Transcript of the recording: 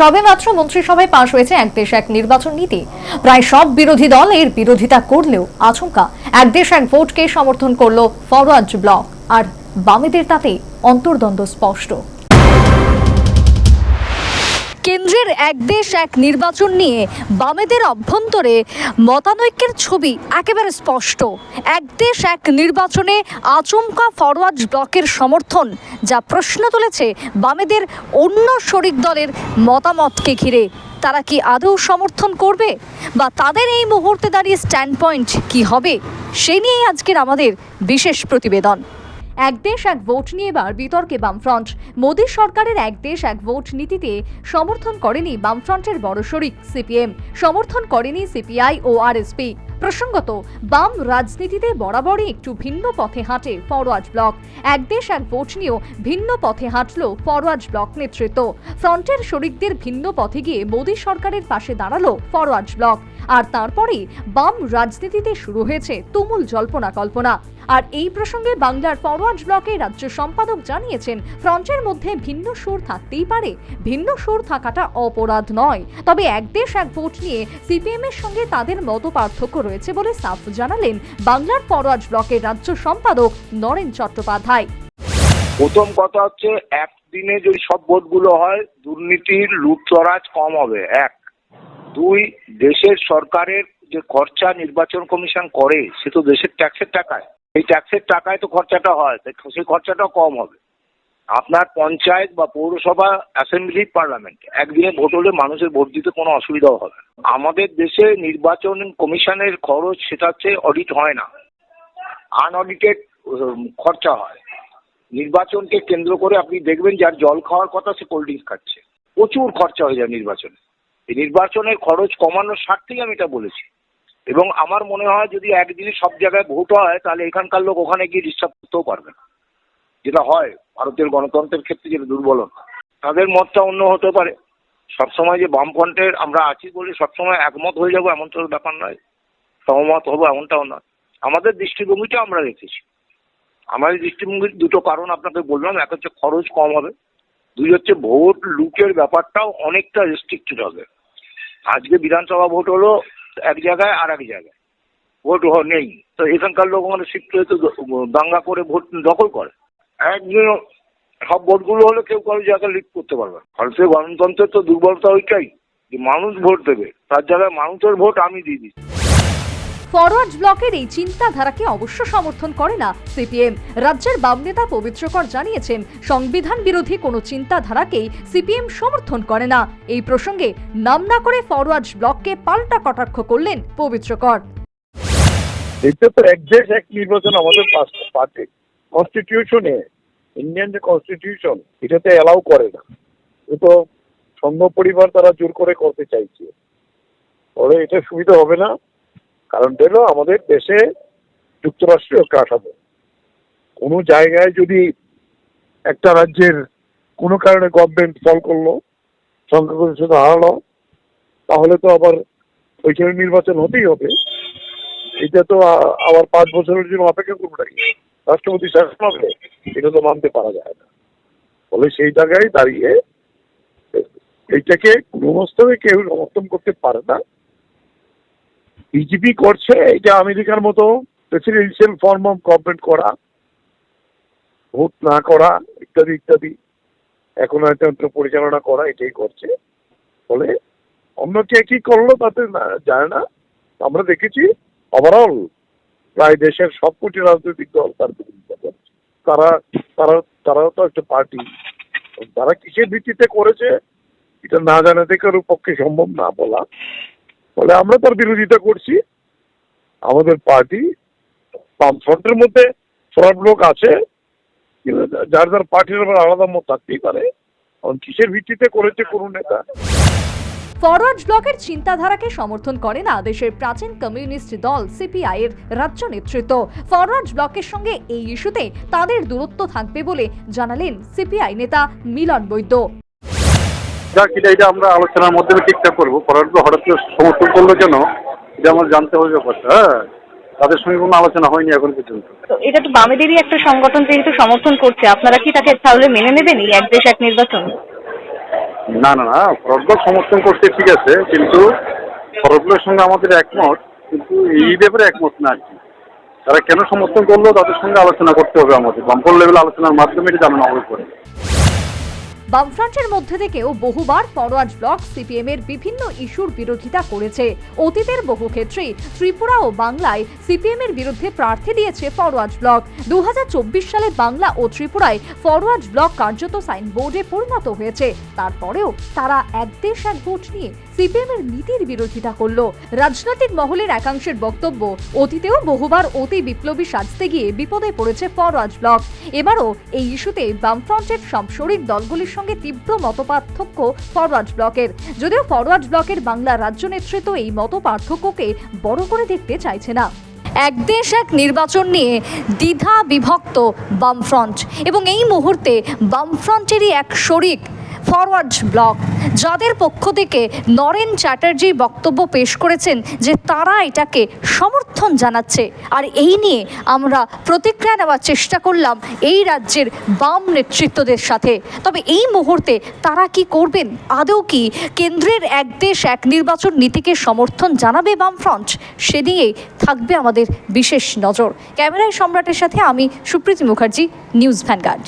সবেমাত্র মন্ত্রিসভায় পাশ হয়েছে এক দেশ এক নির্বাচন নীতি। প্রায় সব বিরোধী দল এর বিরোধিতা করলেও আচমকা এক দেশ এক ভোটকে সমর্থন করল ফরওয়ার্ড ব্লক। আর বামেদের তাতে অন্তর্দ্বন্দ্ব স্পষ্ট। কেন্দ্রের এক দেশ, এক নির্বাচন নিয়ে বামেদের অভ্যন্তরে মতানৈক্যের ছবি একেবারে স্পষ্ট। এক দেশ, এক নির্বাচনে আচমকা ফরওয়ার্ড ব্লকের সমর্থন, যা প্রশ্ন তুলেছে বামেদের অন্য শরিক দলের মতামতকে ঘিরে। তারা কি আদৌ সমর্থন করবে? বা তাদের এই মুহূর্তে দাঁড়িয়ে স্ট্যান্ড পয়েন্ট কী হবে? সে নিয়েই আজকের আমাদের বিশেষ প্রতিবেদন। এক দেশ এক ভোট নিয়ে এবার বিতর্কে বামফ্রন্ট। মোদী সরকারের এক দেশ এক ভোট নীতিতে সমর্থন করেনি বামফ্রন্টের বড় শরিক সিপিএম। সমর্থন করেনি সিপিআই ও আরএসপি। প্রসঙ্গত, বাম রাজনীতিতে বরাবরই একটু ভিন্ন পথে হাঁটে ফরওয়ার্ড ব্লক। এক দেশ এক ভোট নিয়েও ভিন্ন পথে হাঁটল ফরওয়ার্ড ব্লক নেতৃত্ব। ফ্রন্টের শরিকদের ভিন্ন পথে গিয়ে মোদী সরকারের পাশে দাঁড়াল ফরওয়ার্ড ব্লক। আর তারপরেই বাম রাজনীতিতে শুরু হয়েছে তুমুল জল্পনা কল্পনা। আর এই প্রসঙ্গে বাংলার ফরওয়ার্ড ব্লকের রাজ্য সম্পাদক জানিয়েছেন, ফ্রন্টের মধ্যে ভিন্ন সুর থাকতেই পারে। ভিন্ন সুর থাকাটা অপরাধ নয়। তবে এক দেশ এক ভোট নিয়ে সিপিএম এর সঙ্গে তাদের মত পার্থক্য রয়েছে বলে সাফ জানালেন বাংলার ফরওয়ার্ড ব্লকের রাজ্য সম্পাদক নরেন চট্টোপাধ্যায়। প্রথম কথা হচ্ছে, একদিনে যদি সব ভোটগুলো হয়, দুর্নীতির লুটতরাজ কম হবে, এক। দুই, দেশের সরকারের যে খরচা নির্বাচন কমিশন করে, সে তো দেশের ট্যাক্সের টাকায়। এই ট্যাক্সের টাকায় তো খরচাটা হয়, সেই খরচাটাও কম হবে। আপনার পঞ্চায়েত বা পৌরসভা অ্যাসেম্বলি পার্লামেন্ট একদিনে ভোট হলে মানুষের ভোট দিতে কোনো অসুবিধাও হবে না। আমাদের দেশে নির্বাচন কমিশনের খরচ, সেটা হচ্ছে অডিট হয় না। আনঅডিটেড খরচা হয়। নির্বাচনকে কেন্দ্র করে আপনি দেখবেন যার জল খাওয়ার কথা, সে কোল্ড ড্রিঙ্কস খাচ্ছে। প্রচুর খরচা হয়ে যায় নির্বাচনে। এই নির্বাচনের খরচ কমানোর স্বার্থেই আমি এটা বলেছি। এবং আমার মনে হয় যদি একদিনে সব জায়গায় ভোট হয়, তাহলে এখানকার লোক ওখানে গিয়ে ডিস্টার্ব করতেও পারবে না। যেটা হয় ভারতের গণতন্ত্রের ক্ষেত্রে যেটা দুর্বলতা, তাদের মতটা অন্য হতে পারে। সবসময় যে বামফ্রন্টের আমরা আছি বলে সবসময় একমত হয়ে যাব এমন তো ব্যাপার নয়, সহমত হব এমনটাও নয়। আমাদের দৃষ্টিভঙ্গিটা আমরা রেখেছি। আমাদের দৃষ্টিভঙ্গির দুটো কারণ আপনাকে বললাম, এক হচ্ছে খরচ কম হবে, দুই হচ্ছে ভোট লুটের ব্যাপারটাও অনেকটা রেস্ট্রিক্টেড হবে। আজকে বিধানসভা ভোট হলো এক জায়গায় আর এক জায়গায়, ভোট নেই। তো এখানকার লোক মানে শিফট হয়ে তো দাঙ্গা করে ভোট দখল করে। একদিন সব ভোটগুলো হলে কেউ কারও জায়গায় লিড করতে পারবে। ভারতীয় গণতন্ত্রের তো দুর্বলতা ওইটাই যে মানুষ ভোট দেবে তার জায়গায় মানুষের ভোট আমি দিয়ে দিচ্ছি। ফরওয়ার্ড ব্লকের এই চিন্তাধারাকে অবশ্য সমর্থন করে না সিপিএম। রাজ্যের বাম নেতা পবিত্রকর জানিয়েছেন সংবিধান বিরোধী কোনো চিন্তাধারাকেই সিপিএম সমর্থন করে না। এই প্রসঙ্গে নাম না করে ফরওয়ার্ড ব্লককে পাল্টা কটাক্ষ করলেন পবিত্রকর এটা তো এক দেশ এক নির্বাচন আমাদের পার্টি কনস্টিটিউশনে ইন্ডিয়ান যে কনস্টিটিউশন এটাতে অ্যালাউ করে না। এ তো সংঘ পরিবার তারা জোর করে করতে চাইছে। ফলে এটা সুবিধা হবে না, কারণ হলো আমাদের দেশে যুক্তরাষ্ট্রীয় কাঠামো। কোনো জায়গায় যদি একটা রাজ্যের কোনো কারণে গভর্নমেন্ট ফল করল, সংখ্যাগরিষ্ঠতা হারালো, তাহলে তো আবার ওইখানে নির্বাচন হতেই হবে। এটা তো আবার পাঁচ বছরের জন্য অপেক্ষা করব নাকি? রাষ্ট্রপতি শাসন হবে এটা তো মানতে পারা যায় না। ফলে সেই জায়গায় দাঁড়িয়ে এইটাকে কোনোস্তরে কেউ সমর্থন করতে পারে না। বিজেপি করছে, এটা আমেরিকার মতো প্রেসিডেন্সিয়াল ফর্ম অফ গভর্নমেন্ট করা, ভোট না করা, ইত্যাদি ইত্যাদি। এখন হয়তো পরিচালনা করা, এটাই করছে। ফলে অন্য কে কি করল তাতে যায় না। আমরা দেখেছি ওভারঅল প্রায় দেশের সবকটি রাজনৈতিক দল তার বিরোধিতা করছে। তারা তারা, তারাও তো একটা পার্টি। তারা কিসের ভিত্তিতে করেছে, এটা না জানাতে কারোর পক্ষে সম্ভব না বলা। ফলে আমরা তার বিরোধিতা করছি। আমাদের পার্টি বামফ্রন্টের মধ্যে ফ্রন্ট লোক আছে যার যার পার্টির আলাদা মত থাকতেই পারে। কিসের ভিত্তিতে করেছে কোন নেতা? ফরওয়ার্ড ব্লকের চিন্তাধারাকে সমর্থন করে না দেশের প্রাচীন কমিউনিস্ট দল সিপিআই এর রাজ্য নেতৃত্ব। ফরওয়ার্ড ব্লকের সঙ্গে এই ইস্যুতে তাদের দূরত্ব থাকবে বলে জানালেন সিপিআই নেতা মিলন বৈদ্য। এটা আমরা আলোচনার মাধ্যমে ঠিকঠাক করব। পরের হঠাৎ সমর্থন করল কেন? এটা আমার জানতে হবে ব্যাপারটা হ্যাঁ? তাদের সঙ্গে কোনো আলোচনা হয়নি এখন পর্যন্ত। তো এটা তো বামেদেরই একটা সংগঠন যেহেতু সমর্থন করছে আপনারা কি তাকে তাহলে মেনে নেবেন এই এক দেশ এক নির্বাচন? না না না ফরওয়ার্ড সমর্থন করছে ঠিক আছে, কিন্তু ফরওয়ার্ড সঙ্গে আমাদের একমত, কিন্তু এই ব্যাপারে একমত না আর কি। তারা কেন সমর্থন করল, তাদের সঙ্গে আলোচনা করতে হবে আমাদের। বাম্পল লেভেল আলোচনার মাধ্যমে এটা জানানো হবে পরে। বামফ্রন্টের মধ্যে থেকেও বহুবার ফরওয়ার্ড ব্লক সিপিএম এর বিভিন্ন ইস্যুর বিরোধিতা করেছে। অতীতের বহু ক্ষেত্রেই ত্রিপুরা ও বাংলায় সিপিএম এর বিরুদ্ধে প্রার্থী দিয়েছে ফরওয়ার্ড ব্লক। দু হাজার চব্বিশ সালে বাংলা ও ত্রিপুরায় ফরওয়ার্ড ব্লক কার্যত সাইনবোর্ডে পরিণত হয়েছে। তারপরেও তারা এক দেশ, এক ভোট নিয়ে সিপিএম এর নীতির বিরোধিতা করল। রাজনৈতিক মহলের একাংশের বক্তব্য, অতীতেও বহুবার অতি বিপ্লবী সাজতে গিয়ে বিপদে পড়েছে ফরওয়ার্ড ব্লক। এবারও এই ইস্যুতে বামফ্রন্টের সাংসরিক দলগুলির সঙ্গে তীব্র মতপার্থক্য ফরওয়ার্ড ব্লকের। যদিও ফরওয়ার্ড ব্লকের বাংলা রাজ্য নেতৃত্ব এই মতপার্থক্যকে বড় করে দেখতে চাইছে না। এক দেশ, এক নির্বাচন নিয়ে দ্বিধা বিভক্ত বামফ্রন্ট এবং এই মুহূর্তে বামফ্রন্টেরই এক শরিক ফরওয়ার্ড ব্লক। যাদের পক্ষ থেকে নরেন চ্যাটার্জি বক্তব্য পেশ করেছেন যে তারা এটাকে সমর্থন জানাচ্ছে। আর এই নিয়ে আমরা প্রতিক্রিয়া নেওয়ার চেষ্টা করলাম এই রাজ্যের বাম নেতৃত্বদের সাথে। তবে এই মুহূর্তে তারা কি করবেন? আদৌ কি কেন্দ্রের এক দেশ, এক নির্বাচন নীতিকে সমর্থন জানাবে বামফ্রন্ট? সে নিয়েই থাকবে আমাদের বিশেষ নজর। ক্যামেরায় সম্রাটের সাথে আমি সুপ্রীতি মুখার্জি, নিউজ ভ্যানগার্ড।